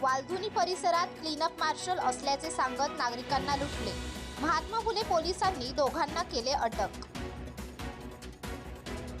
वालधुनी परिसरात cleanup marshal असल्याचे सांगत नागरिकांना लुटले. महात्मा फुले पोलिसांनी दोघांना केले अटक.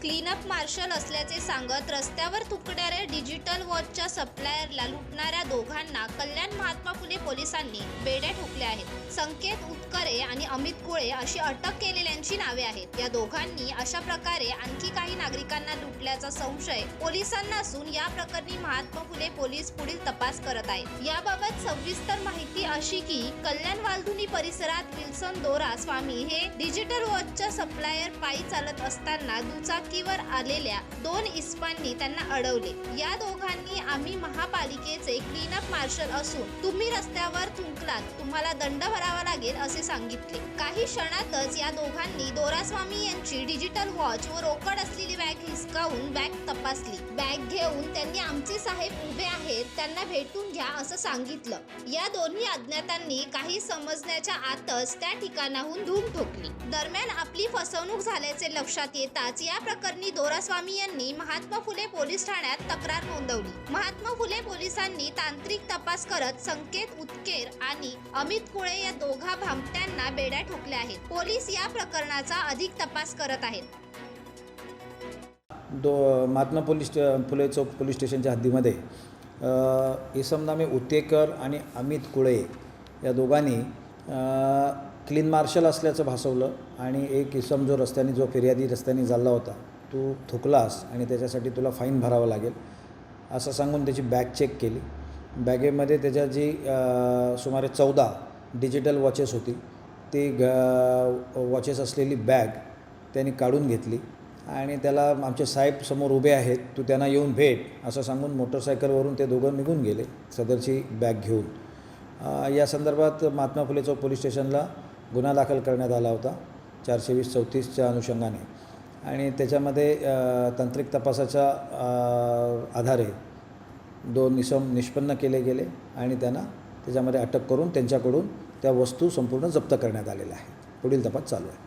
क्लीनअप मार्शल असल्याचे सांगत रस्त्यावर थुकणाऱ्या डिजिटल वॉचच्या सप्लायरला लुटणाऱ्या दोघांना कल्याण महात्मा फुले पोलिसांनी बेड्या ठोकल्या आहेत. संकेत उत्करे आणि अमित कुळे अशी अटक केलेल्यांची नावे आहेत. या दोघांनी अशा प्रकारे आणखी काही नागरिकांना लुटल्याचा संशय पोलिसांना असून या प्रकरणी महात्मा फुले पोलीस पुढील तपास करत आहेत. याबाबत सविस्तर माहिती अशी की कल्याण वालधुनी परिसरात विल्सन दोरा स्वामी हे डिजिटल वॉचच्या सप्लायर पायी चालत असताना दुचाकीवर आलेल्या दोन इस्पांनी त्यांना अडवले. या दोघांनी आम्ही महापालिकेचे क्लीनअप मार्शल असून तुम्ही रस्त्यावर थुंकलात. तुम्हाला दंड भरावा लागेल असे सांगितले. काही क्षणातच या दोघांनी दोरास्वामी यांची डिजिटल वॉच व रोकड असलेली बॅग लगावून बॅग तपासली. बॅग घेऊन त्यांनी आमचे साहेब उभे आहेत त्यांना भेटून घ्या असं सांगितलं. या दोन्ही अज्ञातांनी काही समजण्याच्या आतच त्या ठिकाणाहून धूम ठोकली. दरम्यान आपली फसवणूक झाल्याचे लक्षात येताच या प्रकरणी दोरास्वामी यांनी महात्मा फुले पोलीस ठाण्यात तक्रार नोंदवली. महात्मा फुले पोलिसांनी तांत्रिक तपास करत संकेत उत्केर आणि अमित कुळे या दोघा भामट्यांना बेड्या ठोकल्या आहेत. पोलीस या प्रकरणाचा अधिक तपास करत आहेत. दो महात्मा पोलीस फुले चौक पोलीस स्टेशनच्या हद्दीमध्ये अ, इसम नामे आणि अमित कुळे या दोघांनी क्लीन मार्शल असल्याचं भासवलं आणि एक इसम जो रस्त्याने जो फिर्यादी रस्त्याने झाला होता तू थुकलास आणि त्याच्यासाठी तुला फाईन भरावं लागेल असं सांगून त्याची बॅग चेक केली. बॅगेमध्ये त्याच्या जी सुमारे चौदा डिजिटल वॉचेस होती ती ग वॉचेस असलेली बॅग त्यांनी काढून घेतली. आणि त्याला आमचे साहेब समोर उभे आहेत तू त्यांना येऊन भेट असं सांगून मोटरसायकलवरून ते दोघं निघून गेले सदरची बॅग घेऊन. या संदर्भात महात्मा फुले चौक पोलीस स्टेशनला गुन्हा दाखल करण्यात आला होता चारशे वीस चौतीसच्या अनुषंगाने. आणि त्याच्यामध्ये तांत्रिक तपासाच्या आधारे दोन निसम निष्पन्न केले गेले आणि त्यांना त्याच्यामध्ये अटक करून त्यांच्याकडून त्या वस्तू संपूर्ण जप्त करण्यात आलेल्या आहेत. पुढील तपास चालू आहे.